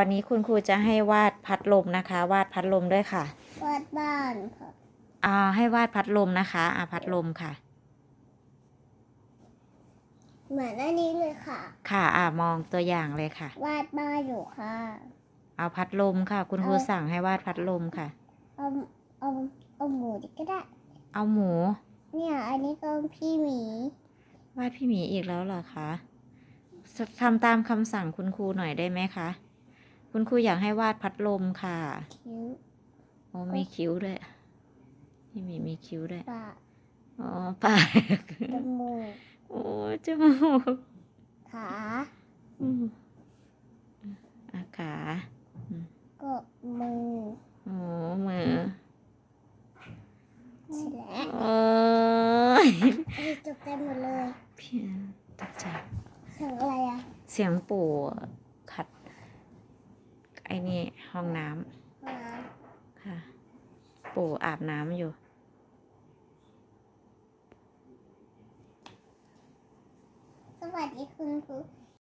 วันนี้คุณครูจะให้วาดพัดลมนะคะ วาดพัดลมด้วยค่ะ วาดบ้านค่ะอ่าให้วาดพัดลมนะคะอ่าพัดลมค่ะ เหมือนอันนี้เลยค่ะ ค่ะอ่ามองตัวอย่างเลยค่ะ วาดบ้านอยู่ค่ะ เอาพัดลมค่ะ คุณครูสั่งให้วาดพัดลมค่ะ เอาเอาเอาหมูดิก็ได้ เอาหมู เนี่ยอันนี้ก็พี่หมี วาดพี่หมีอีกแล้วเหรอคะสทำตามคำสั่งคุณครูหน่อยได้ไหมคะ คุณครูอยากให้วาดพัดลมค่ะ คิ้วโอ้มีคิ้วด้วยพี่หมีมีคิ้วด้วย ปากอ๋อ ปาก จมูกโอ้จมูกขาอืมอาขาก็มือโอ้มือเสร็จแล้วโอ้ยเอ้ยตกใจหมดเลยพี่ตกใจ เสียงอะไรอะ เสียงปู่ขัดไอ้นี่ห้องน้น้ำค่ะ ปู่อาบน้ำอยู่ สวัสดีคุณครู